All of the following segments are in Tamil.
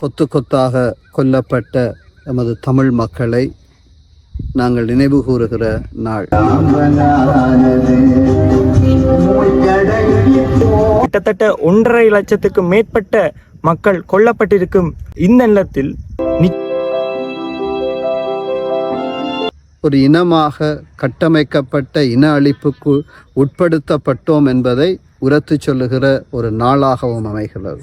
கொத்து கொத்தாக கொல்லப்பட்ட எமது தமிழ் மக்களை நாங்கள் நினைவு கூறுகிற நாள். கிட்டத்தட்ட ஒன்றரை லட்சத்துக்கு மேற்பட்ட மக்கள் கொல்லப்பட்டிருக்கும் இந்த நிலத்தில் ஒரு இனமாக கட்டமைக்கப்பட்ட இன அழிப்புக்கு உட்படுத்தப்பட்டோம் என்பதை உரத்து சொல்லுகிற ஒரு நாளாகவும் அமைகிறது.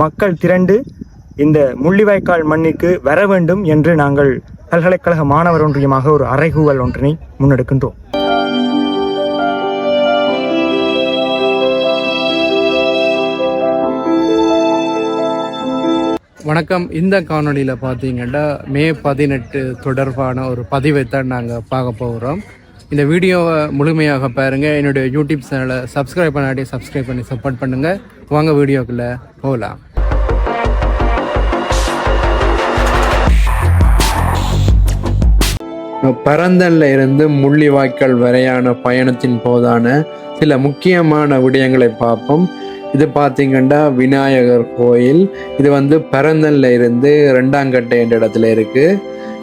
மக்கள் திரண்டு இந்த முள்ளிவாய்க்கால் மண்ணிற்கு வர வேண்டும் என்று நாங்கள் பல்கலைக்கழக மாணவர் ஒன்றியமாக ஒரு அறைகூவல் ஒன்றினை முன்னெடுக்கின்றோம். வணக்கம். இந்த காணொளியில் பார்த்தீங்கன்னா மே பதினெட்டு தொடர்பான ஒரு பதிவை தான் நாங்கள் பார்க்க போகிறோம் இந்த வீடியோவை முழுமையாக பாருங்கள் என்னுடைய யூடியூப் சேனலை சப்ஸ்கிரைப் பண்ணாட்டி சப்ஸ்கிரைப் பண்ணி சப்போர்ட் பண்ணுங்கள் வாங்க வீடியோக்குள்ளே போகலாம். பரந்தல்ல இருந்து முள்ளிவாய்க்கால் வரையான பயணத்தின் போதான சில முக்கியமான விடயங்களை பார்ப்போம். இது பார்த்திங்கன்னா விநாயகர் கோயில். இது வந்து பரந்தல்ல இருந்து ரெண்டாங்கட்டை என்ற இடத்துல இருக்கு.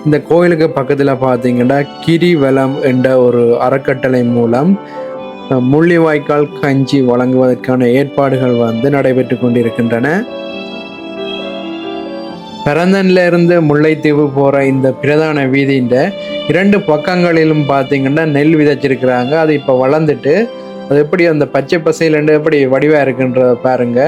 இந்த கோயிலுக்கு பக்கத்தில் பார்த்தீங்கன்னா கிரிவலம் என்ற ஒரு அறக்கட்டளை மூலம் முள்ளிவாய்க்கால் கஞ்சி வழங்குவதற்கான ஏற்பாடுகள் வந்து நடைபெற்று கொண்டிருக்கின்றன. பரந்தன்ல இருந்து முல்லைத்தீவு போற இந்த பிரதான வீதியின் இரண்டு பக்கங்களிலும் பார்த்தீங்கன்னா நெல் விதைச்சிருக்கிறாங்க. அது இப்போ வளர்ந்துட்டு அது எப்படி அந்த பச்சை பசையிலண்டு எப்படி வடிவாக இருக்குன்றத பாருங்க.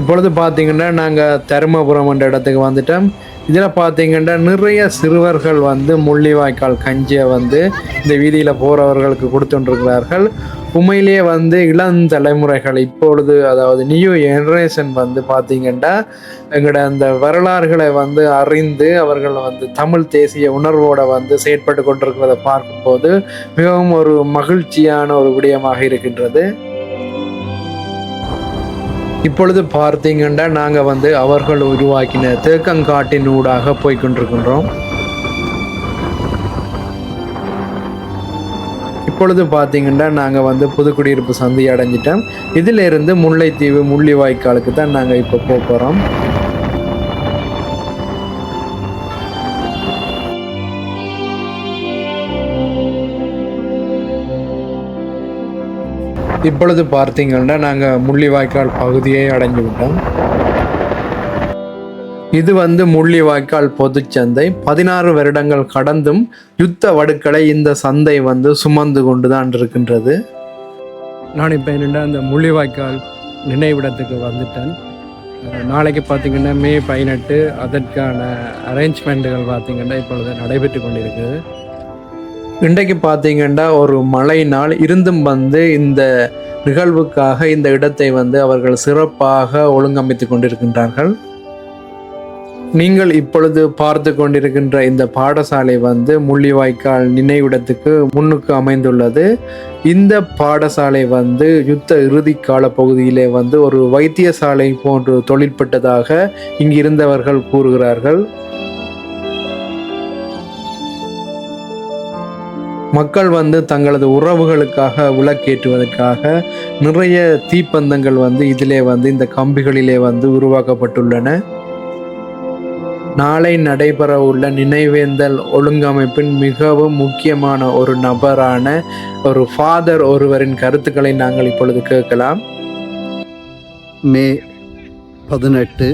இப்பொழுது பார்த்தீங்கன்னா நாங்கள் தருமபுரம் என்ற இடத்துக்கு வந்துட்டோம். இதில் பார்த்தீங்கன்னா நிறைய சிறுவர்கள் வந்து முள்ளிவாய்க்கால் கஞ்சியை வந்து இந்த வீதியில் போகிறவர்களுக்கு கொடுத்துட்டுருக்கிறார்கள் உண்மையிலேயே வந்து இளம் தலைமுறைகள் இப்பொழுது அதாவது நியூ ஜெனரேஷன் வந்து பார்த்தீங்கன்னா எங்களோட அந்த வரலாறுகளை வந்து அறிந்து அவர்கள் வந்து தமிழ் தேசிய உணர்வோடு வந்து செயற்பட்டு கொண்டிருக்கிறத பார்க்கும்போது மிகவும் ஒரு மகிழ்ச்சியான ஒரு விடயமாக இருக்கின்றது. இப்பொழுது பார்த்தீங்கன்னா நாங்கள் வந்து அவர்கள் உருவாக்கின தேக்கங்காட்டின் ஊடாக போய்கொண்டிருக்கின்றோம் இப்பொழுது பார்த்தீங்கன்னா நாங்கள் வந்து புதுக்குடியிருப்பு சந்தி அடைஞ்சிட்டோம். இதிலிருந்து முல்லைத்தீவு முள்ளிவாய்க்காலுக்கு தான் நாங்கள் இப்போ போக போகிறோம் இப்பொழுது பார்த்தீங்கன்னா நாங்கள் முள்ளிவாய்க்கால் பகுதியை அடைஞ்சு விட்டோம். இது வந்து முள்ளிவாய்க்கால் பொதுச்சந்தை பதினாறு வருடங்கள் கடந்தும் யுத்த வடுக்களை இந்த சந்தை வந்து சுமந்து கொண்டு தான் இருக்கின்றது. நான் இப்போ என்னென்னா அந்த முள்ளிவாய்க்கால் நினைவிடத்துக்கு வந்துட்டேன். நாளைக்கு பார்த்தீங்கன்னா மே பதினெட்டு அதற்கான அரேஞ்ச்மெண்ட்டுகள் பார்த்தீங்கன்னா இப்பொழுது நடைபெற்று கொண்டிருக்குது இன்றைக்கு பார்த்தீங்கன்னா ஒரு மழை நாள் இருந்தும் வந்து இந்த நிகழ்வுக்காக இந்த இடத்தை வந்து அவர்கள் சிறப்பாக ஒழுங்கமைத்து கொண்டிருக்கின்றார்கள். நீங்கள் இப்பொழுது பார்த்து கொண்டிருக்கின்ற இந்த பாடசாலை வந்து முள்ளிவாய்க்கால் நினைவிடத்துக்கு முன்னுக்கு அமைந்துள்ளது. இந்த பாடசாலை வந்து யுத்த இறுதி கால பகுதியிலே வந்து ஒரு வைத்தியசாலை போன்று தொழிற்பட்டதாக இங்கிருந்தவர்கள் கூறுகிறார்கள். மக்கள் வந்து தங்களது உறவுகளுக்காக விளக்கேற்றுவதற்காக நிறைய தீப்பந்தங்கள் வந்து இதிலே வந்து இந்த கம்பிகளிலே வந்து உருவாக்கப்பட்டுள்ளன. நாளை நடைபெற உள்ள நினைவேந்தல் ஒழுங்கமைப்பின் மிகவும் முக்கியமான ஒரு நபரான ஒரு ஃபாதர் ஒருவரின் கருத்துக்களை நாங்கள் இப்பொழுது கேட்கலாம். மே பதினெட்டு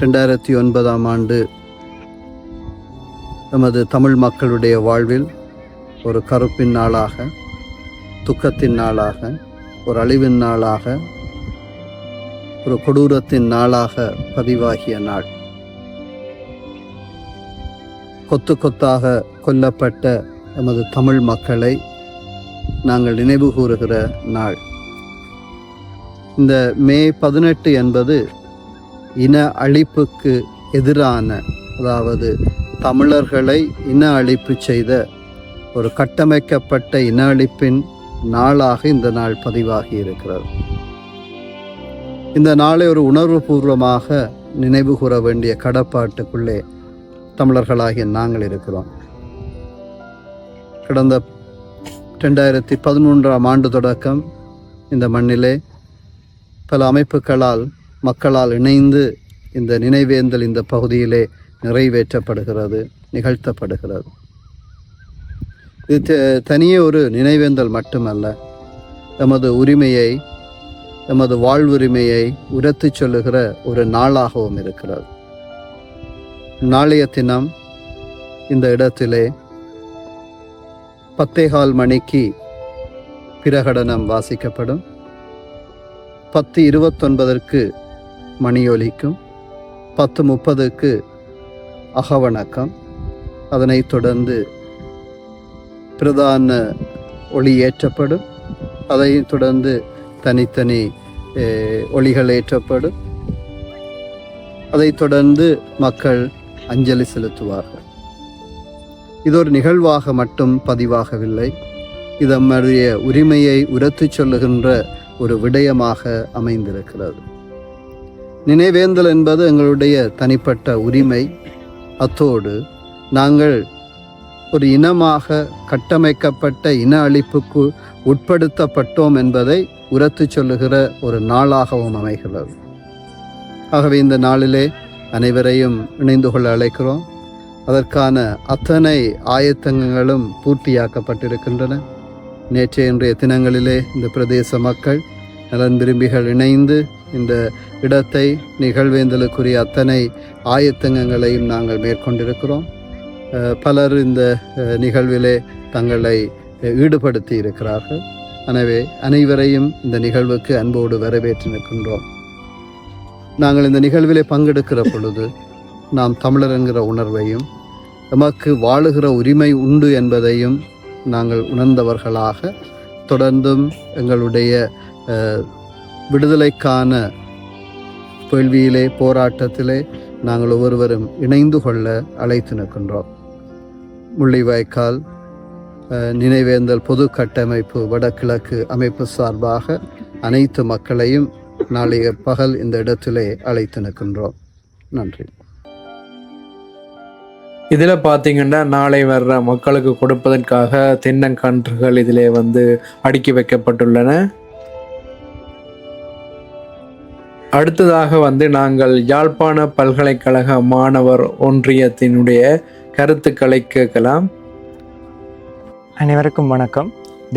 ரெண்டாயிரத்தி ஒன்பதாம் ஆண்டு நமது தமிழ் மக்களுடைய வாழ்வில் ஒரு கருப்பின் நாளாக துக்கத்தின் நாளாக ஒரு அழிவின் நாளாக ஒரு கொடூரத்தின் நாளாக பதிவாகிய நாள். கொத்து கொத்தாக கொல்லப்பட்ட நமது தமிழ் மக்களை நாங்கள் நினைவு கூறுகிற நாள். இந்த மே பதினெட்டு என்பது இன அழிப்புக்கு எதிரான அதாவது தமிழர்களை இன அழிப்பு செய்த ஒரு கட்டமைக்கப்பட்ட இன அழிப்பின் நாளாக இந்த நாள் பதிவாகி இருக்கிறது. இந்த நாளை ஒரு உணர்வுபூர்வமாக நினைவு கூற வேண்டிய கடப்பாட்டுக்குள்ளே தமிழர்களாகிய நாங்கள் இருக்கிறோம். கடந்த ரெண்டாயிரத்தி பதிமூன்றாம் ஆண்டு தொடக்கம் இந்த மண்ணிலே பல அமைப்புகளால் மக்களால் இணைந்து இந்த நினைவேந்தல் இந்த பகுதியிலே நிறைவேற்றப்படுகிறது நிகழ்த்தப்படுகிறது. இது தனியே ஒரு நினைவேந்தல் மட்டுமல்ல. எமது உரிமையை எமது வாழ்வுரிமையை உரத்து சொல்லுகிற ஒரு நாளாகவும் இருக்கிறது. நாளைய தினம் இந்த இடத்திலே பத்தேகால் மணிக்கு பிரகடனம் வாசிக்கப்படும். பத்து இருபத்தொன்பதற்கு மணியொலிக்கும். பத்து முப்பதுக்கு அகவணக்கம். அதனைத் தொடர்ந்து பிரதான ஒளி ஏற்றப்படும். அதைத் தொடர்ந்து தனித்தனி ஒளிகள் ஏற்றப்படும். அதைத் தொடர்ந்து மக்கள் அஞ்சலி செலுத்துவார்கள். இது ஒரு நிகழ்வாக மட்டும் பதிவாகவில்லை. இது நம்முடைய உரிமையை உரத்துச் சொல்லுகின்ற ஒரு விடயமாக அமைந்திருக்கிறது. நினைவேந்தல் என்பது எங்களுடைய தனிப்பட்ட உரிமை. அத்தோடு நாங்கள் ஒரு இனமாக கட்டமைக்கப்பட்ட இன அழிப்புக்கு உட்படுத்தப்பட்டோம் என்பதை உரத்துச் சொல்லுகிற ஒரு நாளாகவும் அமைகிறது. ஆகவே இந்த நாளிலே அனைவரையும் இணைந்து கொள்ள அழைக்கிறோம். அதற்கான அத்தனை ஆயத்தங்களும் பூர்த்தியாக்கப்பட்டிருக்கின்றன. நேற்றைய இன்றைய தினங்களிலே இந்த பிரதேச மக்கள் நலன் விரும்பிகள் இணைந்து இந்த இடத்தை நிகழ்வேந்தலுக்குரிய அத்தனை ஆயத்தங்கங்களையும் நாங்கள் மேற்கொண்டிருக்கிறோம். பலர் இந்த நிகழ்விலே தங்களை ஈடுபடுத்தி இருக்கிறார்கள் எனவே அனைவரையும் இந்த நிகழ்வுக்கு அன்போடு வரவேற்று நிற்கின்றோம். நாங்கள் இந்த நிகழ்விலே பங்கெடுக்கிற பொழுது நாம் தமிழர் என்கிற உணர்வையும் எமக்கு வாழுகிற உரிமை உண்டு என்பதையும் நாங்கள் உணர்ந்தவர்களாக தொடர்ந்தும் எங்களுடைய விடுதலைக்கான கேள்வியிலே போராட்டத்திலே நாங்கள் ஒவ்வொருவரும் இணைந்து கொள்ள அழைத்து நிற்கின்றோம். முள்ளிவாய்க்கால் நினைவேந்தல் பொது கட்டமைப்பு வடகிழக்கு அமைப்பு சார்பாக அனைத்து மக்களையும் நாளைய பகல் இந்த இடத்திலே அழைத்து நிற்கின்றோம். நன்றி. இதில் பார்த்தீங்கன்னா நாளை வர்ற மக்களுக்கு கொடுப்பதற்காக தென்னங்கன்றுகள் இதிலே வந்து அடுக்கி வைக்கப்பட்டுள்ளன. அடுத்ததாக வந்து நாங்கள் யாழ்ப்பாண பல்கலைக்கழக மாணவர் ஒன்றியத்தினுடைய கருத்துக்களை கேட்கலாம். அனைவருக்கும் வணக்கம்.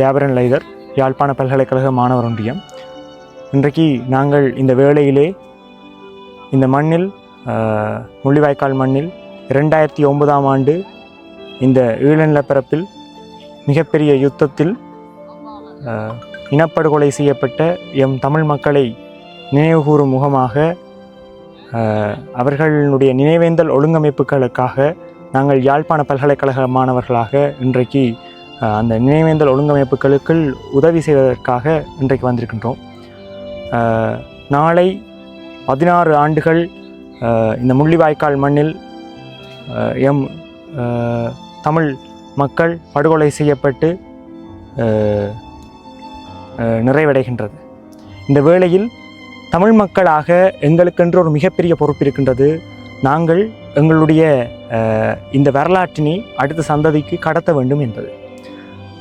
தேவரன் லைதர் யாழ்ப்பாண பல்கலைக்கழக மாணவர் ஒன்றியம். இன்றைக்கு நாங்கள் இந்த வேளையிலே இந்த மண்ணில் முள்ளிவாய்க்கால் மண்ணில் இரண்டாயிரத்தி ஒன்பதாம் ஆண்டு இந்த ஈழநிலப்பரப்பில் மிகப்பெரிய யுத்தத்தில் இனப்படுகொலை செய்யப்பட்ட எம் தமிழ் மக்களை நினைவுகூறும் முகமாக அவர்களுடைய நினைவேந்தல் ஒழுங்கமைப்புகளுக்காக நாங்கள் யாழ்ப்பாண பல்கலைக்கழக மாணவர்களாக இன்றைக்கு அந்த நினைவேந்தல் ஒழுங்கமைப்புகளுக்குள் உதவி செய்வதற்காக இன்றைக்கு வந்திருக்கின்றோம். நாளை பதினாறு ஆண்டுகள் இந்த முள்ளிவாய்க்கால் மண்ணில் எம் தமிழ் மக்கள் படுகொலை செய்யப்பட்டு நிறைவடைகின்றது. இந்த வேளையில் தமிழ் மக்களாக எங்களுக்கென்று ஒரு மிகப்பெரிய பொறுப்பு இருக்கின்றது. நாங்கள் எங்களுடைய இந்த வரலாற்றினை அடுத்த சந்ததிக்கு கடத்த வேண்டும் என்பது.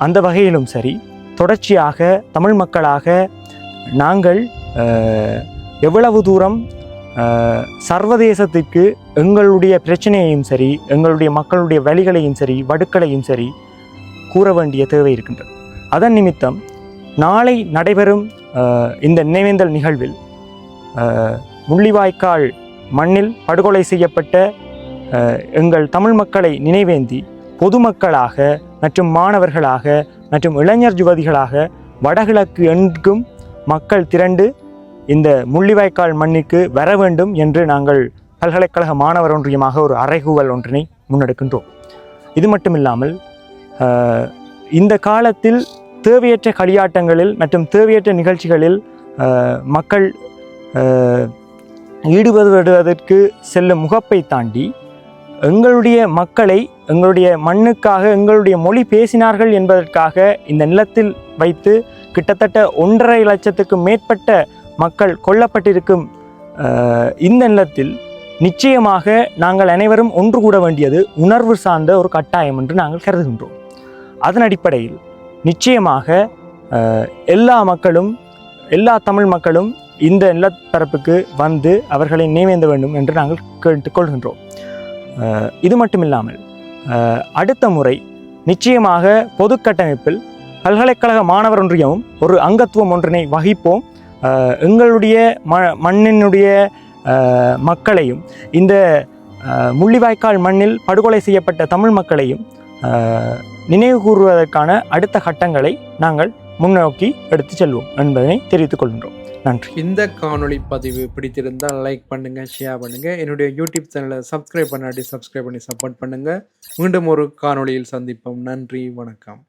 அந்த வகையிலும் சரி தொடர்ச்சியாக தமிழ் மக்களாக நாங்கள் எவ்வளவு தூரம் சர்வதேசத்துக்கு எங்களுடைய பிரச்சனையையும் சரி எங்களுடைய மக்களுடைய வழிகளையும் சரி வடுக்களையும் சரி கூற வேண்டிய தேவை இருக்கின்றது. அதன் நிமித்தம் நாளை நடைபெறும் இந்த நினைவேந்தல் நிகழ்வில் முள்ளிவாய்க்கால் மண்ணில் படுகொலை செய்யப்பட்ட எங்கள் தமிழ் மக்களை நினைவேந்தி பொதுமக்களாக மற்றும் மாணவர்களாக மற்றும் இளைஞர் யுவதிகளாக வடகிழக்கு எங்கும் மக்கள் திரண்டு இந்த முள்ளிவாய்க்கால் மண்ணிற்கு வர வேண்டும் என்று நாங்கள் பல்கலைக்கழக மாணவர் ஒன்றியமாக ஒரு அறைகூவல் ஒன்றினை முன்னெடுக்கின்றோம். இது மட்டுமில்லாமல் இல்லாமல் இந்த காலத்தில் தேவையற்ற களியாட்டங்களில் மற்றும் தேவையற்ற நிகழ்ச்சிகளில் மக்கள் ஈடுபடுவதற்கு செல்லும் முகப்பை தாண்டி எங்களுடைய மக்களை எங்களுடைய மண்ணுக்காக எங்களுடைய மொழி பேசினார்கள் என்பதற்காக இந்த நிலத்தில் வைத்து கிட்டத்தட்ட ஒன்றரை லட்சத்துக்கும் மேற்பட்ட மக்கள் கொல்லப்பட்டிருக்கும் இந்த நிலத்தில் நிச்சயமாக நாங்கள் அனைவரும் ஒன்று கூட வேண்டியது உணர்வு சார்ந்த ஒரு கட்டாயம் என்று நாங்கள் கருதுகின்றோம். அதன் அடிப்படையில் நிச்சயமாக எல்லா மக்களும் எல்லா தமிழ் மக்களும் இந்த நிலப்பரப்புக்கு வந்து அவர்களை நினைவேந்த வேண்டும் என்று நாங்கள் கேட்டுக்கொள்கின்றோம் இது மட்டுமில்லாமல் இல்லாமல் அடுத்த முறை நிச்சயமாக பொது கட்டமைப்பில் பல்கலைக்கழக மாணவர் ஒன்றியமும் ஒரு அங்கத்துவம் ஒன்றினை வகிப்போம். எங்களுடைய ம மண்ணினுடைய மக்களையும் இந்த முள்ளிவாய்க்கால் மண்ணில் படுகொலை செய்யப்பட்ட தமிழ் மக்களையும் நினைவுகூறுவதற்கான நினைவு கூறுவதற்கான அடுத்த கட்டங்களை நாங்கள் முன்னோக்கி எடுத்து செல்வோம் என்பதனை தெரிவித்துக் கொள்கின்றோம். நன்றி. இந்த காணொளி பதிவு பிடித்திருந்தால் லைக் பண்ணுங்க ஷேர் பண்ணுங்க. என்னுடைய யூடியூப் சேனலை சப்ஸ்கிரைப் பண்ணாட்டி சப்ஸ்கிரைப் பண்ணி சப்போர்ட் பண்ணுங்க. மீண்டும் ஒரு காணொளியில் சந்திப்போம். நன்றி வணக்கம்.